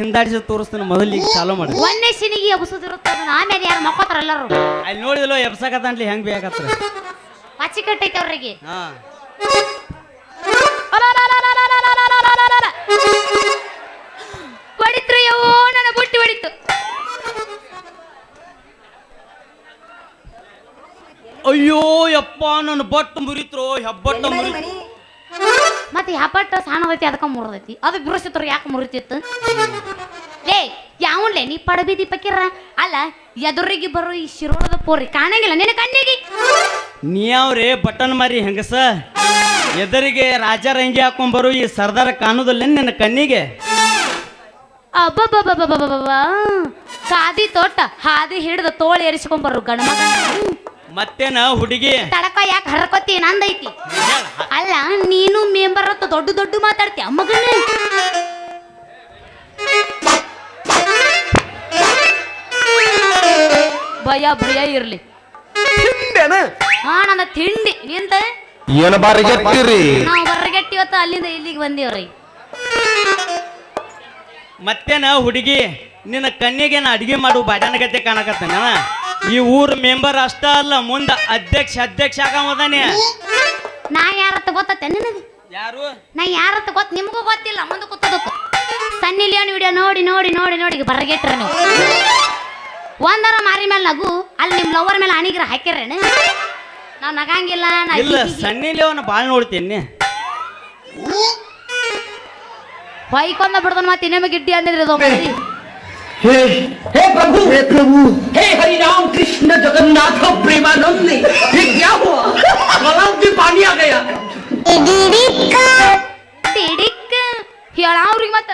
ಹಿಂದಾಡಿಸಿ ತೋರಿಸ್ತಾನೆ ಮೊದಲು ಈಗ ಚಾಲೋ ಮಾಡಿ. ಒಂದೇ ಸಿನಿಗೆ ಎಬ್ಸೋದಿರುತ್ತೆ ಅದನ್ನ ಆಮೇಲೆ ಯಾರು ಮಕ್ಕೋತಾರ ಎಲ್ಲರೂ? ಅಲ್ಲಿ ನೋಡಿದಲ್ಲ ಎಬ್ಸಕತ್ತಂಟ್ಲಿ ಹೆಂಗ್ ಬೇಕಾತ್ರ ಪಚ್ಚಿ ಕಟ್ಟೈತೆ ಅವ್ರಿಗೆ. ಹಾ. ಹೊಡಿತ್ರು ಯವ್ವೋ ನನ್ನ ಬುಟ್ಟಿ ಹೊಡಿತು. ಅಯ್ಯೋ ಯಪ್ಪ ನನ್ನ ಬಟ್ಟು ಮುರಿತ್ರೋ ಹೆಬ್ಬಟ್ಟು ಮುರಿ ಮತ್ತೆ ಯಾಪಟ್ಟ ಸಣ್ಣದೈತಿ ಅದಕ್ಕೆ ಮುರಿದೈತಿ. ಅದು ಬಿರುಸಿತ್ರ ಯಾಕೆ ಮುರಿತಿತ್ತು? ಲೇ ಯಾವನ್ಲೇ ನೀ ಪಡಬೀದಿ ಪಕ್ಕಿರ ಅಲ್ಲ ಎದುರಿಗೆ ಬರೋ ಈ ಶಿರೋಳದ ಪೋರಿ ಕಾಣಂಗಿಲ್ಲ ನಿನ್ನ ಕಣ್ಣಿಗೆ? ನೀ ಅವ್ರಿ ಬಟನ್ ಮಾರಿ ಹೆಂಗಸ? ಎದುರಿಗೆ ರಾಜರ ಹೆಂಗೆ ಹಾಕೊಂಡ್ ಈ ಸರ್ದಾರ ಕಾಣುದಿಲ್ಲ ನಿನ್ನ ಕಣ್ಣಿಗೆ? ಅಬ್ಬಬ್ಬಬ್ಬಬ್ಬಬ್ಬಬ್ಬ ಕಾದಿ ತೋಟ ಹಾದಿ ಹಿಡಿದ ತೋಳು ಏರಿಸ್ಕೊಂಡ್ ಬರು ಗಂಡ ಮಗ ಮತ್ತೇನ ಹುಡುಗಿ? ತಡಕ ಯಾಕೆ ಹರ್ಕೋತಿ? ನಂದೈತಿ ಅಲ್ಲ ನೀನು ಮೆಂಬರ್ ಅಂತ ದೊಡ್ಡ ದೊಡ್ಡ ಮಾತಾಡ್ತೀಯ? ಮಗನ. ಭಯ ಭಯ ಇರ್ಲಿ. ಹಾ ನನ್ನ ತಿಂಡಿ. ನಿಂದ ಏನ ಬಾರಿಗೆಟ್ಟಿರಿ? ನಾವು ಬರಗೆಟ್ಟಿವತ್ತ ಅಲ್ಲಿಂದ ಇಲ್ಲಿಗೆ ಬಂದೇವ್ರಿ. ಮತ್ತೇನ ಹುಡುಗಿ? ನಿನ್ನ ಕಣ್ಣಿಗೆ ನಾ ಅಡಿಗೆ ಮಾಡು ಬಾಡ್ಯಾನ ಗತೆ ಕಾಣಕತ್ತೇನ? ಈ ಊರ್ ಮೆಂಬರ್ ಅಷ್ಟ ಅಲ್ಲ ಮುಂದ ಅಧ್ಯಕ್ಷ ಅಧ್ಯಕ್ಷ ಆಗಮದಾನೆ ನಾ ಯಾರತ್ತ ಗೊತ್ತತ್ತೆ ನಿನಗೆ? ಯಾರು? ನಾ ಯಾರತ್ತ ಗೊತ್ತ ನಿಮಗೂ ಗೊತ್ತಿಲ್ಲ ಮುಂದೆ ಕೂತದಕ್ಕೂ. ಸನ್ನಿ ಲಿಯೋನ್ ವಿಡಿಯೋ ನೋಡಿ ನೋಡಿ ನೋಡಿ ನೋಡಿ ಬರಗೆಟ್ರ ನೀವು. ಒಂದರ ಮಾರಿ ಮೇಲೆ ನಗು ಅಲ್ಲಿ ನಿಮ್ಮ ಲವರ್ ಮೇಲೆ ಅಣಿಗ್ರ ಹಾಕಿರೇನು ನಾವು ನಗಂಗಿಲ್ಲ ನಾ ಇಲ್ಲ ಸನ್ನಿ ಲಿಯೋನ್ ಬಾಳ್ ನೋಡ್ತೀನಿ ಬೈಕೊಂದ ಬಿಡ್ದನ್ ಮತ್ತೆ ನಿಮಗೆ ಗಿಡ್ಡಿ ಅಂದಿದ್ರೆ ಇದು. हे हे प्रभु हे प्रभु हे हरि राम कृष्ण जगन्नाथ प्रेमानंद ये क्या हुआ तालाब में पानी आ गया ಟಿಡಿಕ್ ಹೇಳ ಅವ್ರಿಗೆ ಮತ್ತ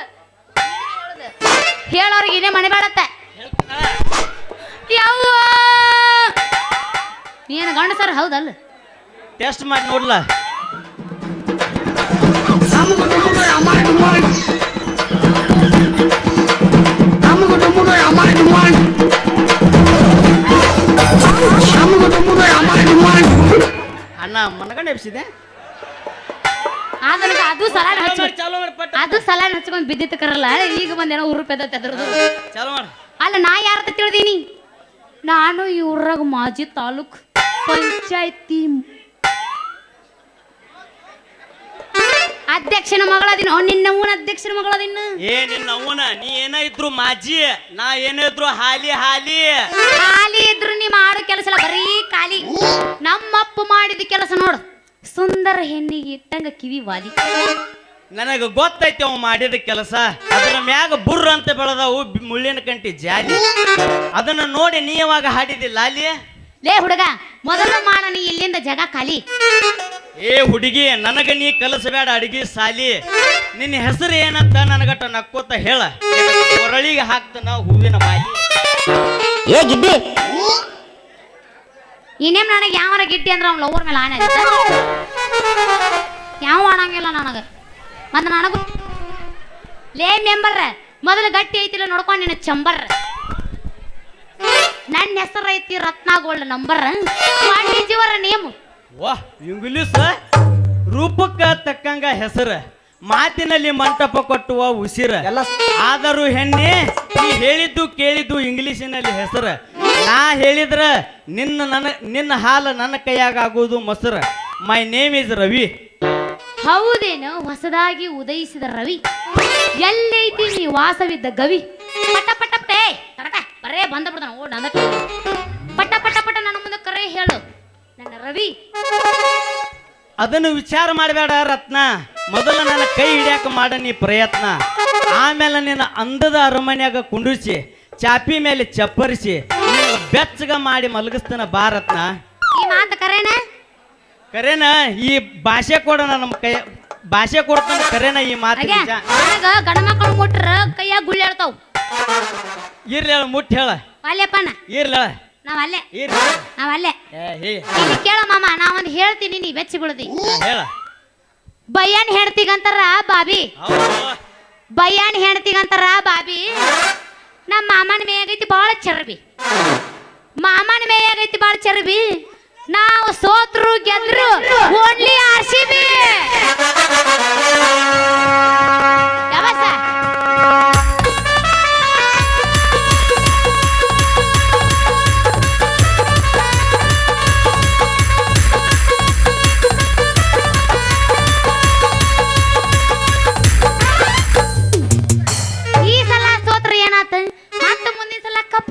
ಹೇಳವ್ರಿಗೆ ಇನ್ನೇ ಮನೆ ಬೇಡತ್ತ ಯವ್ವ ನೀನು ಗಂಡ ಸರ್ ಹೌದಲ್ಲ ಟೆಸ್ಟ್ ಮಾಡಿ ನೋಡ್ಲಾ ಅಣ್ಣ ಮನಗಂಡ ಎಬ್ಸಿದೆ? ಆ ನನಗೆ ಅದು ಸಲಾಡ್ ಹಚ್ಚ ಚಾಲು ಮಾಡಿ ಪಟ್ಟ. ಅದು ಸಲಾಡ್ ಹಚ್ಕೊಂಡ್ ಬಿದ್ದಿತ್ತು ಕರಲ್ಲ ಈಗ ಬಂದೇನೋ ಊರು ಪೆದ್ದತ್ತೆ ಅದ್ರದ್ದು. ಚಾಲು ಮಾಡಿ. ಅಲ್ಲ ನಾ ಯಾರತ್ತ ತಿಳಿದೀನಿ? ನಾನು ಈ ಊರಾಗ ಮಾಜಿ ತಾಲೂಕ್ ಪಂಚಾಯತಿ ಅಧ್ಯಕ್ಷನ ಮಗಳದಿನ ನಿನ್ನ ಊನ ಅಧ್ಯಕ್ಷನ ಮಗಳದಿನ ಏ ನಿನ್ನ ಅವನ ನೀ ಏನ ಇದ್ರು ಮಾಜಿ ನಾ ಏನಿದ್ರು ಹಾಲಿ ಹಾಲಿ. ಹಾಲಿ ಖಾಲಿ ಇದ್ರು ನೀ ಮಾಡೋ ಕೆಲಸ ಬರೀ ಖಾಲಿ. ನಮ್ಮಪ್ಪ ಮಾಡಿದ ಕೆಲಸ ನೋಡು. ಸುಂದರ ಹೆಣ್ಣಿಗೆ ಇಟ್ಟಂಗ ಕಿವಿ ವಾಲಿ. ನನಗ ಗೊತ್ತೈತಿ ಅವ ಮಾಡಿದ ಕೆಲಸ. ಅದರ ಮ್ಯಾಗ ಬುರ್ರ ಅಂತ ಬೆಳೆದವು ಬಿ- ಮುಳ್ಳಿನ ಕಂಟಿ ಜಾಲಿ. ಅದನ್ನ ನೋಡಿ ನೀ ಯಾವಾಗ ಹಾಡಿದಿಲ್ಲ ಅಲ್ಲಿ ಲೇ ಹುಡುಗ ಮೊದಲು ಮಾಡ ನೀ ಇಲ್ಲಿಂದ ಜಗ ಖಾಲಿ. ಏ ಹುಡುಗಿ ನನಗ ನೀ ಕಲಸಬೇಡ ಅಡಿಗೆ ಸಾಲಿ. ನಿನ್ನ ಹೆಸರು ಏನಂತ ನನಗಟ್ಟ ನಕ್ಕೋತ ಹೇಳ. ಕೊರಳಿಗೆ ಹಾಕ್ತನ ಹೂವಿನ ಬಾಯಿ. ಏ ಗಿಡ್ಡಿ ಇನ್ನೇಮ್ ನನಗೆ ಯಾವನ ಗಿಟ್ಟಿ ಅಂದ್ರೆ ಅವ್ನ ಲವರ್ ಮೇಲೆ ಆನೆ ಆಗುತ್ತೆ ಯಾವ ಮಾಡಂಗಿಲ್ಲ ನನಗೆ? ಮತ್ತೆ ನನಗೂ ಲೇ ಮೆಂಬರ್ ಮೊದಲು ಗಟ್ಟಿ ಐತಿಲ್ಲ ನೋಡ್ಕೊಂಡು ನಿನ್ನ ಚಂಬರ್ರ. ನನ್ನ ಹೆಸರು ಐತಿ ರತ್ನ ನಂಬರ್ ಮಾಡಿ ಜೀವರ ನೇಮು. ವಾಹ್ ಇಂಗ್ಲೀಷ್ ರೂಪಕ್ಕೆ ತಕ್ಕಂಗ ಹೆಸರ ಮಾತಿನಲ್ಲಿ ಮಂಟಪ ಕೊಟ್ಟುವ ಉಸಿರ. ಎಲ್ಲ ಆದರೂ ಹೆಣ್ಣೆ ನೀ ಹೇಳಿದ್ದು ಕೇಳಿದ್ದು ಇಂಗ್ಲೀಷಿನಲ್ಲಿ ಹೆಸರ. ನಾ ಹೇಳಿದ್ರ ನಿನ್ನ ನನ್ನ ನಿನ್ನ ಹಾಲು ನನ್ನ ಕೈಯಾಗ ಆಗುವುದು ಮೊಸರ. My name is Ravi. ಹೌದೇನು ಹೊಸದಾಗಿ ಉದಯಿಸಿದ ರವಿ. ಎಲ್ಲೈತಿ ನೀ ವಾಸವಿದ್ದ ಗವಿ. ಪಟ ಪಟ ಪೇ ಬರೇ ಬಂದ ಬಿಡ್ತಾನ ಓ ನನ್ನ ಪಟ ಪಟ ಪಟ ನನ್ನ ಮುಂದೆ ಕರೆ ಹೇಳು. ನನ್ನ ರವಿ. ಅದನ್ನು ವಿಚಾರ ಮಾಡಬೇಡ ರತ್ನ. ಮೊದಲು ನನ್ನ ಕೈ ಹಿಡಿಯಾಕ ಮಾಡ ನೀ ಪ್ರಯತ್ನ. ಆಮೇಲೆ ನಿನ್ನ ಅಂದದ ಅರಮನೆಯಾಗ ಕುಂಡಿಸಿ ಚಾಪಿ ಮೇಲೆ ಚಪ್ಪರಿಸಿ ಬೆಚ್ಚಗ ಮಾಡಿ ಮಲಗಿಸ್ತಾನ ಬಾ ರತ್ನ. ಈ ಮಾತು ಕರೆನ? ಕರೇನ? ಈ ಭಾಷೆ ಕೊಡ ನಮ್ಮ ಕೈ ಭಾಷೆ ಕೊಡ್ತಾನ ಕರೇನ ಈ ಮಾತು ಹಾಗೆ ನಿಜ ನನಗ ಗಂಡ ಮಕ್ಕಳು ಮುಟ್ರ ಕೈಯಾಗ ಗುಳ್ಳಿ ಹೇಳ್ತಾವ್ ಇರ್ಲಿ ಹೇಳ ಮುಟ್ಟಿ ಹೇಳ. ಅಲ್ಲೇಪ್ಪನ ಇರ್ಲಿ ಹೇಳ. ನಾವ್ ಅಲ್ಲೇ ಹೇಳ. ನಾವ್ ಅಲ್ಲೇ ಏ ಹೇ. ಇಲ್ಲಿ ಕೇಳ ಮಾಮ ನಾವೊಂದು ಹೇಳ್ತೀನಿ ನೀ ಬೆಚ್ಚಿ ಬಿಡ್ದಿ. ಹೇಳ. ಬಯ್ಯಾನ್ ಬಾಬಿ. ಹೌದು. ಬಯ್ಯಾನ್ ಹೆಣ್ತಿಗಂತಾರ ಬಾಬಿ. ನಮ್ಮ ಮಾಮನ ಮೇಯಾಗೈತಿ ಬಾಳ ಚರ್ಬಿ. ಮಾಮನ ಮೇಯಾಗೈತಿ ಬಾಳ ಚರ್ಬಿ. ನಾವು ಸೋತ್ರು ಗೆದ್ರು ಓನ್ಲಿ ಆರ್ ಸಿ ಬಿ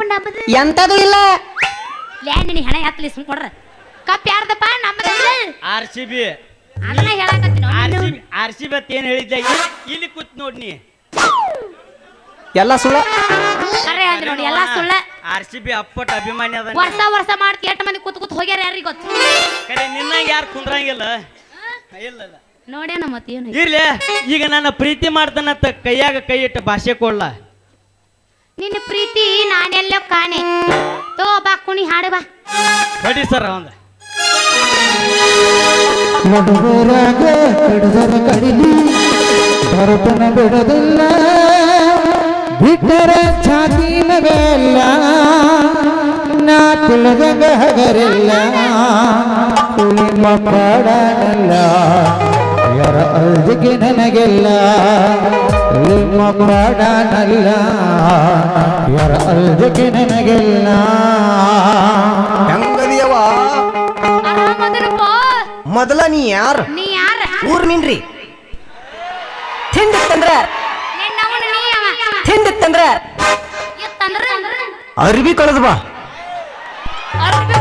ನಮ್ಮದು ಎಂತದು ಇಲ್ಲ. ಲೇ ಹೆಣ ಹಣ ಹತ್ತಲಿ ಸುಮ್ ಕೊಡ್ರ. ಕಪ್ ಯಾರ್ದಪ್ಪ? ನಮ್ಮದಲ್ಲ ಆರ್ ಸಿ ಬಿ. ಅದನ್ನ ಹೇಳಕತ್ತೀನಿ R. C B R C B ಏನ್ ಹೇಳಿದ್ದೆ? ಇಲ್ಲಿ- ಇಲ್ಲಿ ಕೂತ್ ನೋಡ್ ನೀ. ಎಲ್ಲ ಸುಳ್ಳ. ಕರೆ ಅಂದ್ರೆ ನೋಡಿ ಎಲ್ಲ ಸುಳ್ಳ. ಆರ್ ಸಿ ಬಿ ಅಪ್ಪಟ ಅಭಿಮಾನಿ ಅದ ವರ್ಷ ವರ್ಷ ಮಾಡ್ತಿ ಎಷ್ಟು ಮಂದಿ ಕೂತ್ ಕೂತ್ ಹೋಗ್ಯಾರ ಯಾರಿಗ ಗೊತ್ತು? ಕರೆ ನಿನ್ನ ಯಾರು ಕುಂದ್ರಂಗಿಲ್ಲ? ಇಲ್ಲ ಇಲ್ಲ. ನೋಡ್ಯಾನ ಮತ್ತೇನು ಇರ್ಲಿ ಈಗ ನನ್ನ ಪ್ರೀತಿ ಮಾಡ್ತಾನಂತ ಕೈಯಾಗ ಕೈ ಇಟ್ಟು ಭಾಷೆ ಕೊಡ್ಲ? ನಿನ್ನ ಪ್ರೀತಿ ನಾನೆಲ್ಲೋ ಕಾಣೆ. ತೋ ಬಾ ಕುಣಿ ಹಾಡು ಬಾ. ಕಡಿ ಸರ್ ಅವಂದ ನಡುವರಾಗ ಕಡದರ ಕಡಿಲಿ ಭರತನ ಬಿಡದಿಲ್ಲ. ಬಿಟ್ಟರ ಛಾತಿ ನಗಲ್ಲ ನಾ ತಿಳಿದಾಗ ಹಗರಿಲ್ಲ. ನಿಮ್ಮ ಪಾಡನಲ್ಲ ಯಾರ ಅರ್ಜಿಗೆ ನನಗೆಲ್ಲ. ನಿಮ್ಮ ಪಾಡನಲ್ಲ ಯಾರ ಅರ್ಜಿಗೆ ನನಗೆಲ್ಲ ಹೆಂಗದಿಯವ ಆರಾಮದಿರಪ್ಪ ಮೊದಲ ನೀ ಯಾರು ನೀ ಯಾರ ಊರ್ ನಿನ್ರಿ ತಿಂದಿತ್ತಂದ್ರ ನಿನ್ನವನು ನೀ ಅವ ತಿಂದಿತ್ತಂದ್ರ ಎತ್ತಂದ್ರ ಅರ್ಬಿ ಕಳೆದು ಬಾ ಅರ್ಬಿ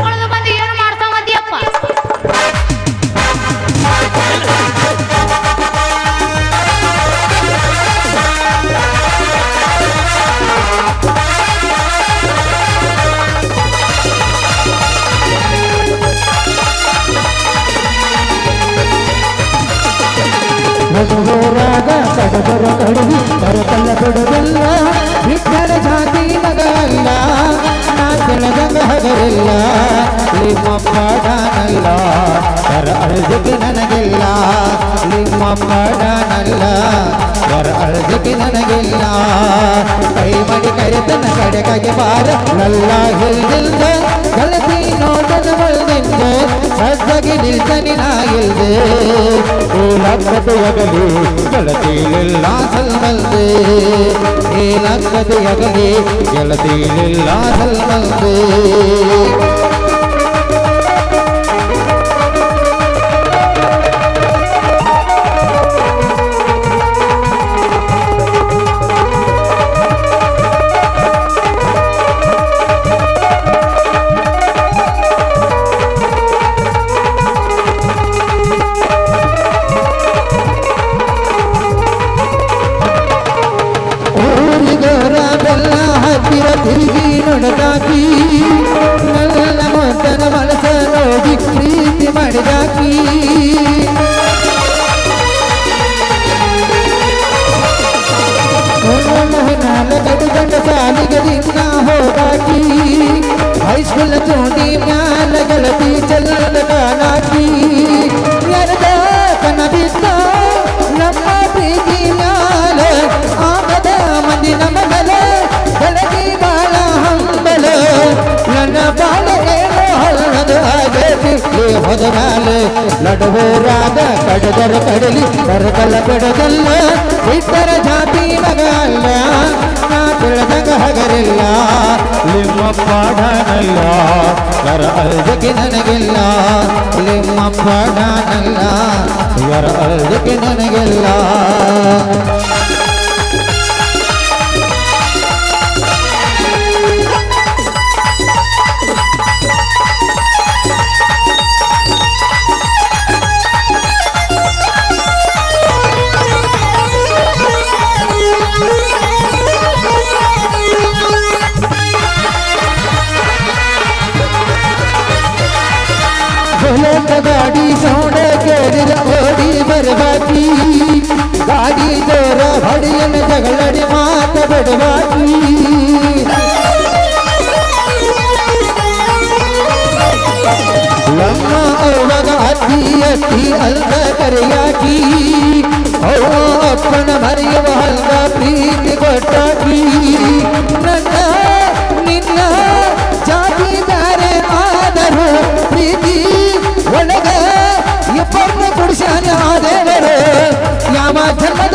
ನಡುವರಾಗ ಕಡದರ ಕಡಿಲಿ ಬರತಲ್ಲ ಬಿಡದಿಲ್ಲ ಬಿಟ್ಟರ ಜಾತಿ ಮಗಲ್ಲ ನಾ ತಿಳಿದಾಗ ಹಗರಿಲ್ಲ ನಿಮ್ಮ ಪಾಡನಲ್ಲ ಕರ ಅರ್ಜಿಗೆ ನನಗಿಲ್ಲ ನಿಮ್ಮ ಪಾಡನಲ್ಲ ಬರ ಅರ್ಜಿಗೆ ನನಗಿಲ್ಲ. ಕೈ ಮಡಿ ಕರೆತನ ಕಡೆಗೆ ಬಾರ, ನಲ್ಲ ಹಿಲ್ದಿಲ್ದ ಗಳತಿ ನೋಟದ ಬಳ್ದಿಂದ ಸಜ್ಜಗೆ ನಿಲ್ತನಿ ನಾಗಿಲ್ದೆ ಲಕ್ಕತೆಯಗಲಿ ಗೆಳತಿಲಿಲ್ಲ ಸಲ್ಮಲ್ದೆ ಈ ಲಕ್ಕತೆಯಗಲಿ ಗೆಳತಿಲಿಲ್ಲ ಸಲ್ಮಲ್ದೆ ನಡುವರಾಗ ಕಡದರ ಕಡಲಿ, ಕರಕಲ ಕಡದಲ್ಲ ಇತರ ಜಾತಿ ಮಗ ಅಲ್ಲ, ನಾ ತಿಳಿದಾಗ ಹಗರಿಲ್ಲ ನಿಮ್ಮ ಪಾಡನಲ್ಲ ಯಾರ ಅರ್ಜಕ್ಕೆ ನನಗಿಲ್ಲ, ನಿಮ್ಮ ಪಾಡನಲ್ಲ ಯಾರ ಅರ್ಜಕ್ಕೆ ನನಗಿಲ್ಲ. ತಡವಾಗಿ ನಮ್ಮ ಅವನ ಅತಿ ಅತಿ ಅಲ್ಲ ಕರೆಯಾಕಿ ಅವ ಅಪ್ಪನ ಮರೆಯುವ ಅಲ್ಲ ಪ್ರೀತಿ ಕೊಟ್ಟಾಕಿ ನನ್ನ ನಿನ್ನ ಜಾತಿ ಬೇರೆ ಆದರೂ ಪ್ರೀತಿ ಒಳಗ ಇಬ್ಬರನ್ನ ಕೊಡಿಸ್ಯಾನ ಆ ದೇವರು ಯಾವ ಜನ್ಮದ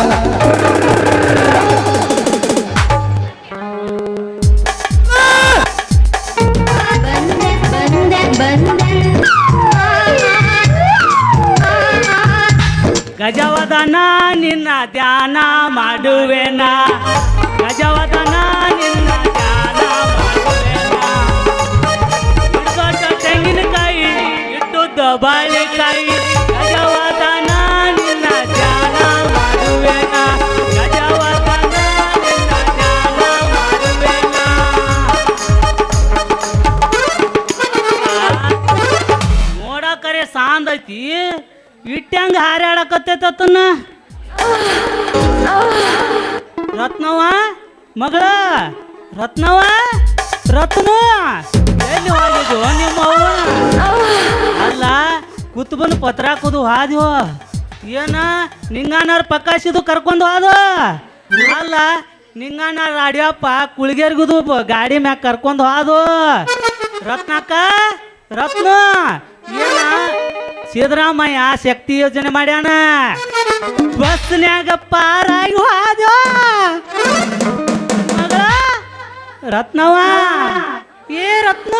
ಗಜವದನ ನಿನ್ನ ಧ್ಯಾನ ಮಾಡುವೆನ? ಗಜವದನ ನಿನ್ನ ಇಟ್ಟಂಗ ಹಾರಾಡಕತ್ತೈತತನ್ನ ರತ್ನವ ಮಗಳ ರತ್ನವ ರತ್ನ, ಎಲ್ಲಿ ಹೋಗಿದ್ದು ನಿಮ್ಮ ಅಲ್ಲ, ಕುತ್ ಬಂದು ಪತ್ರ ಹಾಕೋದು ಹಾದ್ಯೋ? ಏನ ನಿಂಗಾನಾರ ಪಕ್ಕಾಸಿದು ಕರ್ಕೊಂಡು ಹೋದ? ಅಲ್ಲ ನಿಂಗಾನಾರ ಅಡಿಯಪ್ಪ ಕುಳಿಗೇರ್ಗುದು ಗಾಡಿ ಮ್ಯಾಗ ಕರ್ಕೊಂಡು ಹಾದು. ರತ್ನಕ್ಕ, ರತ್ನ, ಏನ? ಸಿದ್ದರಾಮಯ್ಯ ಶಕ್ತಿ ಯೋಜನೆ ಮಾಡ್ಯಾನ. ಬಸ್ನ್ಯಾಗ ಪಾರಾಗಿ ಹೋದ್ಯೋ. ಮಗಳ ರತ್ನವ? ಏ ರತ್ನ?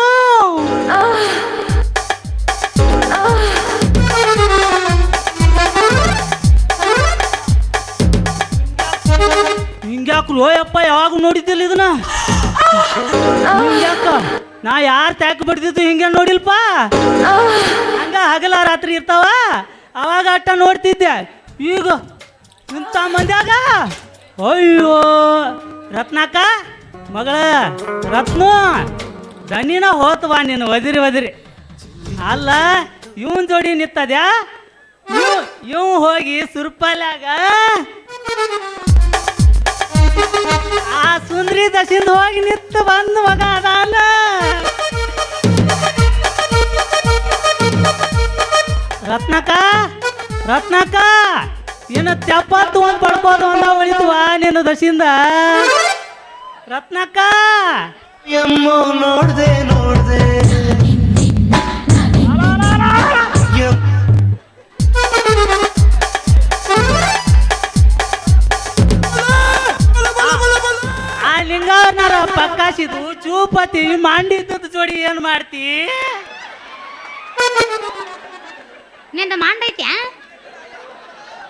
ಹಿಂಗ್ಯಾಕ್ರು ಓಯಪ್ಪ ಯಾವಾಗ ನೋಡಿದ್ದಿಲ್ಲ ಇದನ್ನ? ಹಿಂಗ್ಯಾಕ ನಾ ಯಾರು ತ್ಯಾಕ್ ಬಿಡ್ತಿದ್ದು ಹಿಂಗೆ ನೋಡಿಲ್ಪ? ಹಂಗ ಹಗಲ ರಾತ್ರಿ ಇರ್ತಾವ. ಅವಾಗ ಅಟ್ಟ ನೋಡ್ತಿದ್ದೆ. ಈಗ ಇಂಥ ಮಂದ್ಯಾಗ? ಅಯ್ಯೋ ರತ್ನಾಕ ಮಗಳ, ರತ್ನ, ದನಿನ ಹೋತವಾ ನೀನು, ಒದಿರಿ ಒದಿರಿ. ಅಲ್ಲ, ಇವನ್ ಜೋಡಿ ನಿತ್ತದ್ಯಾ ಇವ್ ಇವ್ ಹೋಗಿ ಸುರ್ಪಲ್ಯಾಗ ಆ ಸುಂದ್ರಿ ದಶಿಂದ ಹೋಗಿ ನಿತ್ತು ಬಂದು ಮಗ ಅದಾನ. ರತ್ನಕ ರತ್ನಕ ಏನು ತೆಪ್ಪತ್ತು ಒಂದು ಪಡ್ಬೋದು ಅಂದ ಉಳಿತುವ ನೀನು ದಶಿಂದ ರತ್ನಕ್ಕ. ಎಮ್ಮೋ ನೋಡ್ದೆ ನೋಡ್ದೆ. ಲಿಂಗವನಾರ ಪಕ್ಕಾಸಿದು ಚೂಪತಿ ಮಾಡಿದ್ದು ಜೋಡಿ ಏನ್ ಮಾಡ್ತಿ? ನಿಂದ ಮಾಡೈತ್ಯಾ?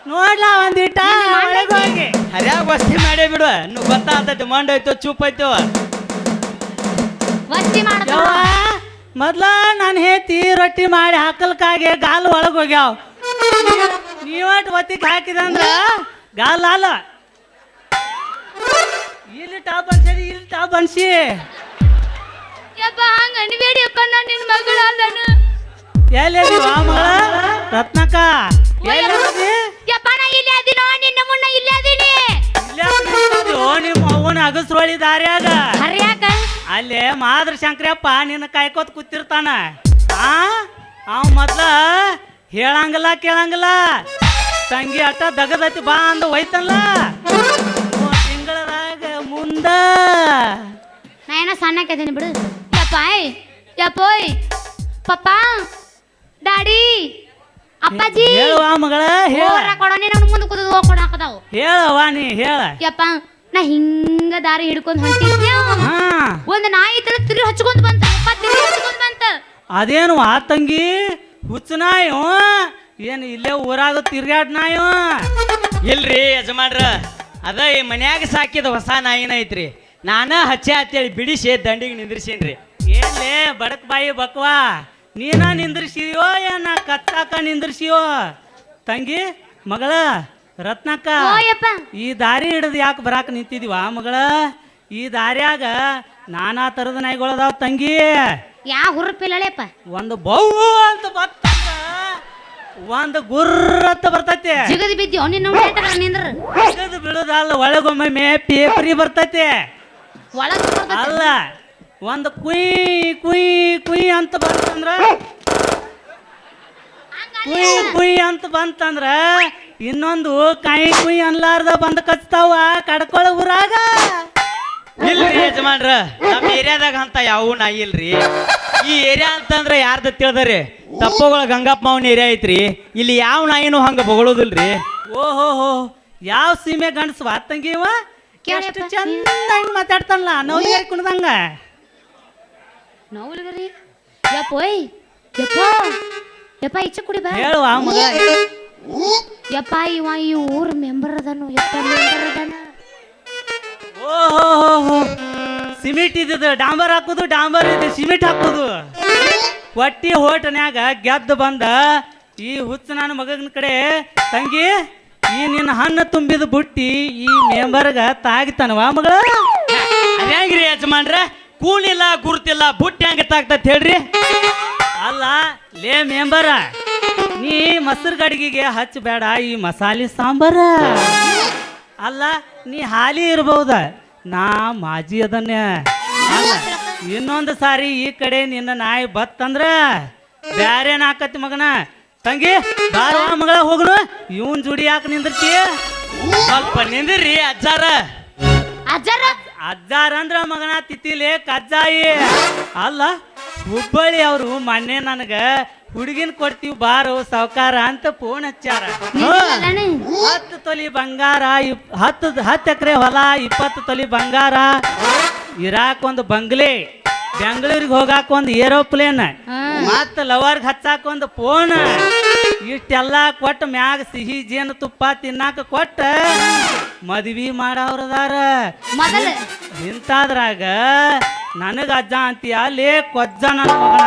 ನೋಡ್ಲಾ ಒಂದಿಟ ಒಳಗ್ ಹೋಗಿ. ಹರ್ಯಾಗ ವಸ್ತಿ ಮಾಡೇ ಬಿಡು ನೀವು ಗೊತ್ತಾಗ್ತೈತಿ ಮಂಡ ಐತೋ ಚೂಪ್ ಐತೋ ವಸ್ತಿ ಮಾಡ ಯವ್ವ ಮೊದ್ಲ ನಾನು ಹೇತಿ ರೊಟ್ಟಿ ಮಾಡಿ ಹಾಕಲ್ಕಾಗೆ ಗಾಲು ಒಳಗೆ ಹೋಗ್ಯಾವ. ನೀವಟ್ ಒತ್ತಿಗೆ ಹಾಕಿದಂದ್ರ ಗಾಲ್ ಅಲ್ಲ ಇಲ್ಲಿ ಟಾಪ್ ಅನ್ಸಿ ಇಲ್ಲಿ ಟಾಪ್ ಅನ್ಸಿ. ಯಪ್ಪ ಹಂಗ ಅನ್ಬೇಡಿಯಪ್ಪ ನಾನು ನಿನ್ನ ಮಗಳ ಅಲ್ಲನು ಎಲ್ಲಿ ಆ ಮಗಳ? ರತ್ನಕ್ಕ. ಎಲ್ಲಿ ಯಪ್ಪ. ನಾ ಇಲ್ಲಿ ಅದಿನೋ ನಿನ್ನ ಮುನ್ನ ಇಲ್ಲೇ ಅದೀನಿ. ಓ ನಿಮ್ಮ ಅವನ ಅಗಸ್ರೊಳಿ ದಾರ್ಯಾಗ ಹರ್ಯಾಕ? ಅಲ್ಲೇ ಮಾದ್ರ ಶಂಕರಪ್ಪ ನಿನ್ನ ಕಾಯ್ಕೋತ್ ಕೂತಿರ್ತಾನ. ಆ? ಅವ ಮೊದ್ಲ ಹೇಳಂಗಿಲ್ಲ ಕೇಳಂಗಿಲ್ಲ. ತಂಗಿ ಅಟ್ಟ ದಗದತಿ ಬಾ ಅಂದ ಹೋಯ್ತಲ್ಲ ಮುಂದ ನಾ ಏನೋ ಸಣ್ಣಕ್ಕಿದ್ದೀನಿ ಬಿಡು. ಯಪ್ಪಾಯ್ ಯಪ್ಪೋಯ್ ಪಪ್ಪ ಡಾಡಿ ಅಪ್ಪಾಜಿ ಹೇಳುವ ಮಗಳ ಹೇಳ. ಹೋರ ಕೊಡೋ ನೀನು ಮುಂದೆ ಕೂತದ ಹೋಗಿ ಕೊಡ ಹಾಕದಾವು. ಹೇಳವಾ ನೀ ಹೇಳ. ಯಪ್ಪ ನಾ ಹಿಂಗ ದಾರಿ ಹಿಡ್ಕೊಂಡ್ ಹೊಂಟಿದ್ಯ? ಹಾ. ಒಂದ್ ನಾಯಿ ತರ ತಿರುಗಿ ಹಚ್ಕೊಂಡ್ ಬಂತ ಅಪ್ಪ ತಿರು ಹಚ್ಕೊಂಡ್ ಬಂತ. ಅದೇನು ಆ ತಂಗಿ? ಹುಚ್ಚ ಹುಚ್ಚನಾಯು ಏನು ಇಲ್ಲೇ ಊರಾಗ ತಿರ್ಗಾಡ್ ನಾಯು ಇಲ್ರಿ ಯಜಮಾನ್ರ. ಅದ ಈ ಮನ್ಯಾಗ ಸಾಕಿದ ಹೊಸ ನಾಯಿನ ಐತ್ರಿ. ನಾನ ಹಚ್ಚೆ ಅಂತೇಳಿ ಬಿಡಿಸಿ ದಂಡಿಗೆ ನಿಂದ್ರಿಸೀನ್ರಿ. ಏನ್ಲೇ ಬಡಕ್ ಬಾಯಿ ಬಕ್ವಾ ನೀನ ನಿಂದ್ರಿಸಿಯೋ ಏನ ಕತ್ತಾಕ ನಿಂದ್ರಿಸಿಯೋ? ತಂಗಿ ಮಗಳ ರತ್ನಕ್ಕ ಈ ದಾರಿ ಹಿಡಿದು ಯಾಕೆ ಬರಾಕ ನಿಂತಿದೀವ ಮಗಳ? ಈ ದಾರ್ಯಾಗ ನಾನಾ ತರದ ನಾಯಿಗಳದಾವ ತಂಗಿ. ಯಾ ಹುರುಪಿಲ್ಲಳೆಪ್ಪ. ಒಂದು ಬೌ ಅಂತ ಬತ್ತಂದ್ರ ಒಂದು ಅಂತ ಬರ್ತೈತಿ. ಜಿಗದಿ ಬಿದ್ದಿ ನಿನ್ನ ನಿಂದ್ರ. ತೆಗೆದು ಬೀಳೋದಲ್ಲ ಒಳಗೊಮ್ಮೆ ಪೇಪರಿ ಬರ್ತೈತೆ. ಒಳಗ್ ಬರ್ತೈತಿ. ಅಲ್ಲ ಒಂದು ಕುಯ್ ಕುಯ್ ಕುಯ್ ಅಂತ ಬಂತಂದ್ರ. ಕುಯ್ ಕುಯ್ ಅಂತ ಬಂತಂದ್ರ ಇನ್ನೊಂದು ಕಾಯಿ ಕುಯ್ ಅನ್ಲಾರ್ದ ಬಂದ್ ಕಚ್ತಾವ ಕಡ್ಕೊಳ ಊರಾಗ. ಇಲ್ರಿ ಯಜಮಾನ್ರ ನಮ್ಮ ಏರಿಯಾದಾಗ ಅಂತ ಯಾವ ನಾಯಿ ಇಲ್ರಿ. ಈ ಏರಿಯಾ ಅಂತಂದ್ರೆ ಯಾರ್ದ ತಿಳ್ದರಿ? ತಪ್ಪಗಳ ಗಂಗಪ್ಪ ಮಾವನ ಏರಿಯಾ ಐತ್ರಿ. ಇಲ್ಲಿ ಯಾವ ನಾಯಿನೂ ಹಂಗ ಬಗಳೋದಿಲ್ರಿ. ಓಹೋ ಹೋ ಯಾವ ಸೀಮೆ ಗಂಡ ತಂಗಿವ ಕೇಳಪ್ಪ. ಎಷ್ಟು ಚಂದ ಮಾತಾಡ್ತಾನಲ್ಲ ನವ್ಲಿ ಕುಣದಂಗ. ನೌಲ್ಗರಿ ಯಪ್ಪ ಓಯ್ ಯಪ್ಪ ಯಪ್ಪ ಈಚೆ ಕುಡಿ ಬಾ. ಹೇಳುವ ಮಗ. ಯಪ್ಪ ಇವ ಈ ಊರ್ ಮೆಂಬರ್ ಅದನು ಯಪ್ಪ ಮೆಂಬರ್ ಅದನ. ಸಿಮೆಂಟ್ ಇದ್ದಿದ್ದು, ಡಾಂಬರ್ ಹಾಕುದು, ಡಾಂಬರ್ ಇದೆ, ಸಿಮೆಂಟ್ ಹಾಕುದು. ಹೊಟ್ಟಿ ಹೋಟನ್ಯಾಗ ಗೆದ್ದು ಬಂದ ಈ ಹುಚ್ಚ ನನ್ನ ಮಗನ ಕಡೆ, ತಂಗಿ, ಈ ನಿನ್ನ ಹಣ್ಣು ತುಂಬಿದ ಬುಟ್ಟಿ ಈ ಮೆಂಬರ್ಗ ವಾ ಮಗಳ? ಹೆಂಗ್ರಿ ಯಜಮಾನ್ರ ಕೂಳಿಲ್ಲ ಗುರುತಿಲ್ಲ, ಬುಟ್ಟಿ ಹೆಂಗ ತಾಗ್ತತ್ ಹೇಳ್ರಿ. ಅಲ್ಲ, ಲೇ ಮೆಂಬರ, ನೀ ಮೊಸರು ಗಡಿಗೆಗೆ ಹಚ್ಚಬೇಡ ಈ ಮಸಾಲೆ ಸಾಂಬಾರ. ಅಲ್ಲ ನೀ ಹಾಲಿ ಇರ್ಬಹುದ ನಾ ಮಾಜಿ ಅದನ್ನೇ. ಅಲ್ಲ ಇನ್ನೊಂದು ಸಾರಿ ಈ ಕಡೆ ನಿನ್ನ ನಾಯಿ ಬತ್ತಂದ್ರ ಬ್ಯಾರೆ ನಾಕತಿ ಮಗನ. ತಂಗಿ ಬಾರ ಮಗಳ ಹೋಗನು ಇವನ್ ಜುಡಿ ಯಾಕೆ ನಿಂದಿರ್ತಿ? ಸ್ವಲ್ಪ ನಿಂದಿರ್ರಿ ಅಜ್ಜಾರ. ಅಜ್ಜಾರ? ಅಜ್ಜಾರ ಅಂದ್ರ ಮಗನ ತಿತ್ತಿಲೆ ಕಜ್ಜಾಯಿ. ಅಲ್ಲ ಹುಬ್ಬಳ್ಳಿ ಅವರು ಮೊನ್ನೆ ನನಗ ಹುಡುಗಿನ ಕೊಡ್ತೀವಿ ಬಾರು ಸಾವ್ಕಾರ ಅಂತ ಫೋನ್ ಹಚ್ಚಾರ? ಹತ್ತು ತೊಲಿ ಬಂಗಾರ ಇಪ್- ಹತ್ತು ಹತ್ತು ಎಕರೆ ಹೊಲ ಇಪ್ಪತ್ತು ತೊಲಿ ಬಂಗಾರ. ಇರಾಕ್ ಒಂದು ಬಂಗ್ಲೆ ಬೆಂಗಳೂರಿಗೆ ಹೋಗಾಕ ಒಂದು ಏರೋಪ್ಲೇನ್. ಮತ್ತ ಲವರ್ಗ್ ಹಚ್ಚಾಕ ಒಂದು ಫೋನ್ ಇಷ್ಟೆಲ್ಲ ಕೊಟ್ಟ ಮ್ಯಾಗ ಸಿಹಿ ಜೇನು ತುಪ್ಪ ತಿನ್ನಾಕ ಕೊಟ್ಟ ಮದ್ವಿ ಮಾಡವ್ರದಾರ. ಮೊದಲ. ಇಂತಾದ್ರಾಗ ನನಗ ಅಜ್ಜ ಅಂತೀಯ ಲೇ ಕೊಜ್ಜ ನನ್ನ ಮಗನ.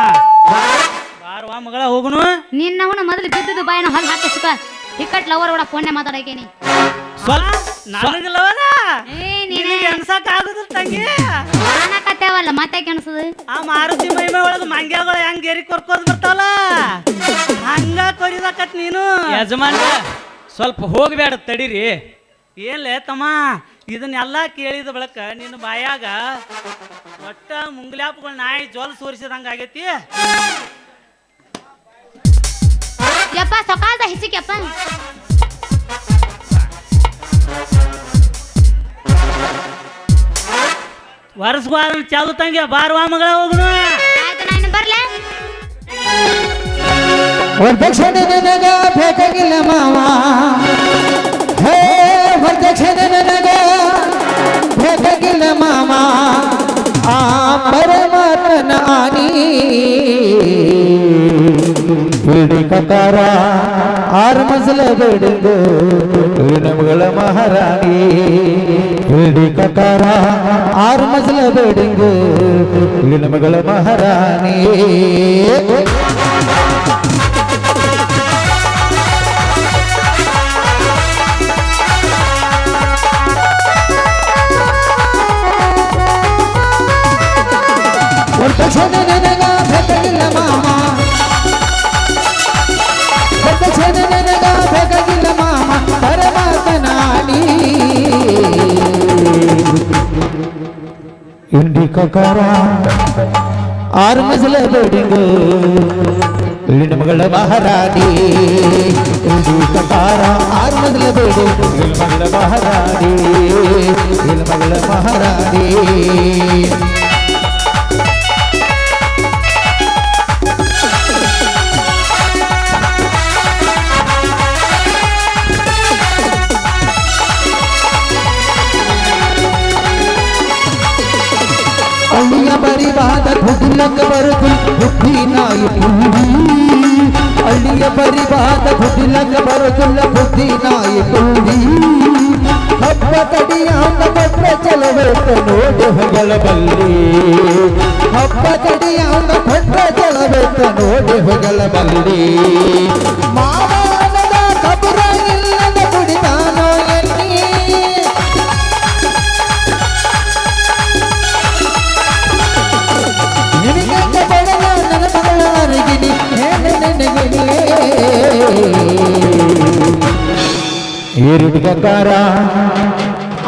ಬಾರವಾ ಮಗಳ ಹೋಗುನು? ನಿನ್ನವನು ಮೊದಲು ಬಿದ್ದದ ಬಾಯನ ಹೊಲ ಹಾಕಿಸ್ಕ ಇಕ್ಕಟ್ ಲವರ್ ಕೂಡ ಫೋನ್ ಮಾತಾಡಕೇನಿ. ಲವರ ಏ ನೀನೇ. ನಿನಗೆ ಅನ್ಸಕ್ ಆಗುದಿಲ್ಲ ತಂಗಿ? ಕಾಣಕತ್ತೇವಲ್ಲ ಮತ್ತೆ ಅನ್ಸದು ಆ ಮಾರುತಿ ಮಹಿಮೆ ಒಳಗ ಮಂಗ್ಯಾಗಳು ಹೆಂಗ್ ಗೆರಿ ಕೊರ್ಕೋದ್ ಬರ್ತಾವಲ್ಲ? ಹಂಗ ಕೊರಿದಾಕತ್ ನೀನು. ಯಜಮಾನ ಸ್ವಲ್ಪ ಹೋಗ್ಬೇಡ ತಡೀರಿ. ಏನ್ಲೇ ತಮ್ಮ ಇದನ್ನೆಲ್ಲ ಕೇಳಿದ ಬಳಕ ನಿನ್ನ ಬಾಯಾಗ ಒಟ್ಟ ಮುಂಗ್ಲ್ಯಾಪ್ಗಳು ನಾಯಿ ಜೋಲ್ ಸೋರಿಸಿದಂಗ ಆಗೈತಿ ಯಪ್ಪ ಸಕಾಲ್ದ ಹಿಸಿಕೆಪ್ಪ ವರ್ಷವಾರ ಚಾಲು ತಂಗಿ ಬಾರ್ವಾ ಮಗಳ ಹೋಗುನು ಆಯ್ತು ನಾನು ಬರ್ಲೆ ವರದಕ್ಷಿಣೆ ನನಗ ಬೇಕಾಗಿಲ್ಲ ಮಾವ ಹೇ ವರದಕ್ಷಿಣೆ ನನಗ ಬೇಕಾಗಿಲ್ಲ ಮಾವ ಆ ಪರಮಾತ್ಮನ ಆನಿ ಬಿಡಿ ಕಕಾರ ಆರು ಮಸಲ ಬಿಡಿದು ನಮಗಳ ಮಹಾರಾಣಿ ಬಿಡಿ ಕಕಾರ ಆರು ಮಸಲ ಬಿಡಿಂಗು ನಮಗಳ ಮಹಾರಾಣಿ ಇಂಡಿ ಕಕಾರ ಆರು ಮಸಲ ಬಿಲ್ಡಿಂಗು ಇಲ್ಲಿನ ಮಗಳ ಮಹಾರಾಣಿ ಇಂಡಿ ಕಕಾರ ಆರು ಮಸಲ ಗುಡ್ಲಕ್ಕ ಬರುದು ಬುದ್ಧಿ ನಾಯಿ ಪುಂಡಿ ಅಳ್ಳಿಯ ಪರಿವಾದ ಗುಡ್ಲಕ್ಕ ಬರುದಿಲ್ಲ ಬುದ್ಧಿ ನಾಯಿ ಪುಂಡಿ ಹಬ್ಬ ತಡಿಯ ಅಂದ ಕೊಟ್ರೆ ಚಲವೇತ ನೋಡಿ ಹೊಗಳ ಬಲ್ಲಿ ಹಬ್ಬ ತಡಿಯ ಅಂದ ಕೊಟ್ರೆ ಚಲವೇತ ನೋಡಿ ಹೊಗಳ ಬಲ್ಲಿ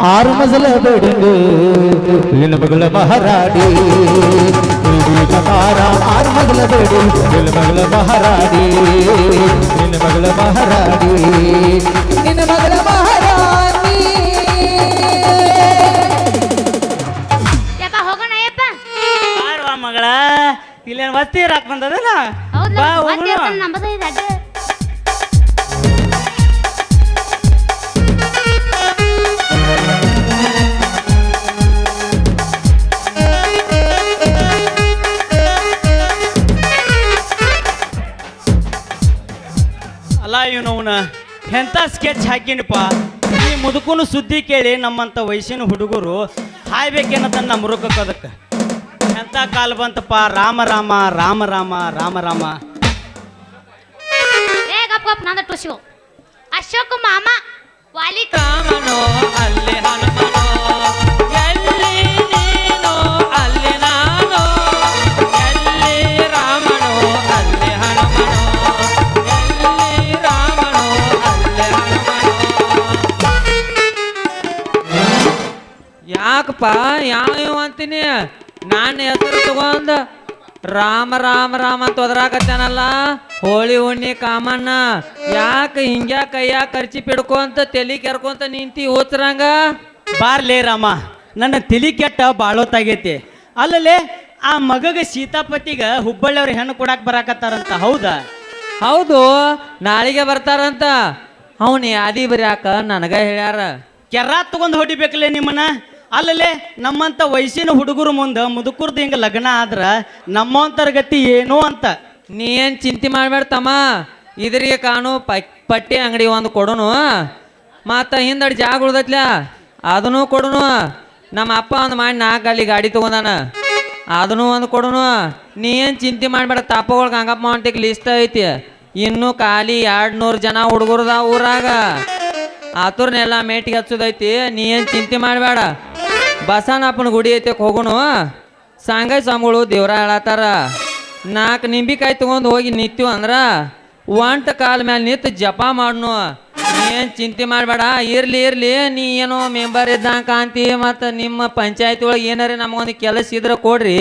ಆರು ಮಜಲ ಬಿಲ್ಡಿಂಗ್ ನಿನ್ನ ಮಗಳ ಮಹಾರಾಡಿ ನಿನ್ನ ಮಗಳ ಮಹಾರಾಡಿ ನಿನ್ನ ಮಗಳ ಮಹಾರಾಣಿ ಯಪ್ಪ ಹೋಗೋಣ ಯಪ್ಪ ಬಾರ್ವಾ ಮಗಳ ಇಲ್ಲೇನು ವಸ್ತಿ ಇರಾಕ್ ಬಂದದಲ್ಲ ಹೌದಲ್ಲ ಬಾ ಮತ್ತೆ ಹೋಗೋಣ ಎಂಥ ಸ್ಕೆಚ್ ಹಾಕಿನಪ್ಪ ಈ ಮುದುಕುನು ಸುದ್ದಿ ಕೇಳಿ ನಮ್ಮಂಥ ವಯಸ್ಸಿನ ಹುಡುಗರು ಹಾಯ್ಬೇಕೇನತ್ತ ಮುರುಕಕ್ಕೆ ಎಂಥ ಕಾಲ ಬಂತಪ್ಪ? ರಾಮ ರಾಮ ರಾಮ ರಾಮ ರಾಮ ರಾಮ. ನಂದ ಅಶೋಕ್ ಮಾಮ ವಾಲಿ ಕಾಮನೋ ಅಲ್ಲಿ ಹನುಮನೋ. ಯಾಕಪ್ಪ ಯಾವ ಅಂತೀನಿ? ನಾನು ಹೆಸರು ತಗೊಂಡ ರಾಮ ರಾಮ ರಾಮ ಅಂತ ಒದರಾಕತ್ತಾನಲ್ಲ? ಹೋಳಿ ಉಣ್ಣಿ ಕಾಮಣ್ಣ. ಯಾಕೆ ಹಿಂಗ್ಯಾ ಕೈಯಾ ಖರ್ಚಿ ಪಿಡ್ಕೊಂತ ತಲಿ ಕೆರ್ಕೊಂತ ನಿಂತಿ ಓದ್ರಂಗ ಬಾರ್ಲೇ ರಾಮ ನನ್ನ ತಲೆ ಕೆಟ್ಟ ಬಾಳೋತಾಗೈತಿ. ಅಲ್ಲಲೇ ಆ ಮಗಗ ಸೀತಾಪತಿಗ ಹುಬ್ಬಳ್ಳಿಯವ್ರ ಹೆಣ್ಣು ಕೊಡಾಕ್ ಬರಾಕತ್ತಾರಂತ ಹೌದಾ? ಹೌದು ನಾಳೆಗೆ ಬರ್ತಾರಂತ. ಅವನು ಯಾದಿ ಬರ್ಯಾಕ ನನಗ ಹೇಳ್ಯಾರ. ಕೆರ್ರಾ ತಗೊಂಡ್ ಹೊಡಿಬೇಕಲ್ಲೇ ನಿಮ್ಮನ್ನ? ಅಲ್ಲಲೇ ನಮ್ಮಂತ ವಯಸ್ಸಿನ ಹುಡುಗರು ಮುಂದೆ ಮುದುಕರ್ದು ಹಿಂಗೆ ಲಗ್ನ ಆದ್ರೆ ನಮ್ಮಂತರ ಗತಿ ಏನು ಅಂತ. ನೀ ಏನ್ ಚಿಂತೆ ಮಾಡಬೇಡ ತಮ್ಮ. ಇದ್ರಿಗೆ ಕಾಣು ಪಟ್ಟಿ ಅಂಗಡಿ ಒಂದು ಕೊಡೋನು. ಮತ್ತ ಹಿಂದಡಿ ಜಾಗ ಉಳ್ದತ್ಲ, ಅದನ್ನು ಕೊಡೋನು. ನಮ್ಮ ಅಪ್ಪ ಒಂದು ಮಾಡಿ ನಾಲ್ಕು ಗಾಡಿ ಗಾಡಿ ತಗೊಂಡಾನ. ಅದನ್ನು ಒಂದು ಕೊಡೋನು. ನೀ ಏನು ಚಿಂತೆ ಮಾಡಬೇಡ ತಪ್ಪಗಳು ಗಂಗಪ್ಪ ಮಾವಂಟಿಗೆ ಲಿಸ್ಟ್ ಐತಿ. ಇನ್ನು ಖಾಲಿ ಎರಡು ನೂರು ಜನ ಹುಡುಗರದ ಊರಾಗ. ಆತುರ್ನೆಲ್ಲ ಮೇಟಿಗೆ ಹಚ್ಚೋದೈತಿ. ನೀ ಏನು ಚಿಂತೆ ಮಾಡಬೇಡ. ಬಸವನಪ್ಪನ ಗುಡಿ ಐತೆ ಹೋಗೋಣ. ಸಾಂಗಾಯ್ ಸ್ವಾಮಿಗಳು ದೇವ್ರ ಹೇಳತ್ತಾರ. ನಾಲ್ಕು ನಿಂಬಿಕಾಯಿ ತಗೊಂಡು ಹೋಗಿ ನಿಂತೀವಿ ಅಂದ್ರ ಒಂಟ ಕಾಲ ಮೇಲೆ ನಿಂತು ಜಪ ಮಾಡ್ನು. ಏನು ಚಿಂತೆ ಮಾಡಬೇಡ ಇರ್ಲಿ ಇರ್ಲಿ ನೀ ಏನೋ ಮೆಂಬರ್ ಇದ್ದಂಗೆ ಕಾಂತಿ ಮತ್ತು ನಿಮ್ಮ ಪಂಚಾಯತಿ ಒಳಗೆ ಏನಾರ ನಮಗೊಂದು ಕೆಲಸ ಇದ್ರೆ ಕೊಡ್ರಿ.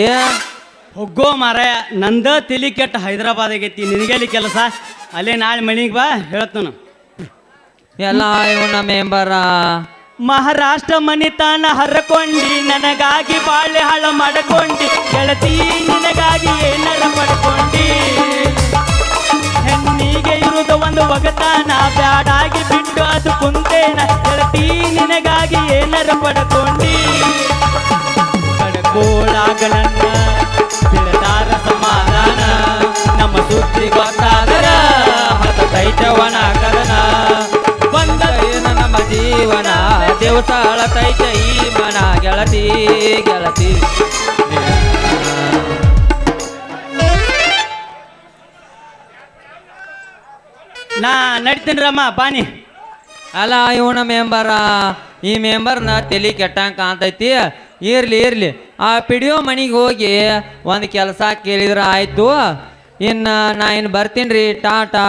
ಹೋಗೋ ಮಾರಾಯ ನಂದ ತಲಿ ಕೆಟ್ಟ ಹೈದರಾಬಾದ್ ಆಗೈತಿ ನಿನಗೆಲ್ಲಿ ಕೆಲಸ? ಅಲ್ಲೇ ನಾಳೆ ಮಣಿಗೆ ಬಾ ಹೇಳ್ತಾನು. ಎಲ್ಲ ಇವನ ಮೆಂಬರ. ಮಹಾರಾಷ್ಟ್ರ ಮನಿತಾನ ಹರಕೊಂಡಿ ನನಗಾಗಿ ಬಾಳೆ ಹಾಳ ಮಾಡಕೊಂಡಿ ಗೆಳತಿ, ನಿನಗಾಗಿ ಏನಳ ಪಡ್ಕೊಂಡಿ ಹೆಣ್ಣಿಗೆ ಇರುವುದು ಒಂದು ಒಗತಾನ ಬ್ಯಾಡಾಗಿ ಬಿಟ್ಟು ಅದು ಕುಂತೇನ. ಗೆಳತಿ, ನಿನಗಾಗಿ ಏನರ ಪಡ್ಕೊಂಡಿ ಅಳತೈತೆ ಈ ಮನ ಗೆಳತಿ ಗೆಳತಿ. ನಾ ನಡಿತೀನಿ ರಮ್ಮ ಬಾನಿ ಅಲ್ಲ ಇವನ ಮೆಂಬರ ಈ ಮೆಂಬರ್ನ ತಲೆ ಕೆಟ್ಟಂಗೆ ಕಾಣ್ತೈತಿ. ಇರ್ಲಿ ಇರ್ಲಿ. ಆ ಪಿಡಿಯೋ ಮನೆಗೆ ಹೋಗಿ ಒಂದು ಕೆಲಸ ಕೇಳಿದ್ರೆ ಆಯಿತು. ಇನ್ನು ನಾ ಇನ್ನು ಬರ್ತೀನಿ ರೀ ಟಾಟಾ.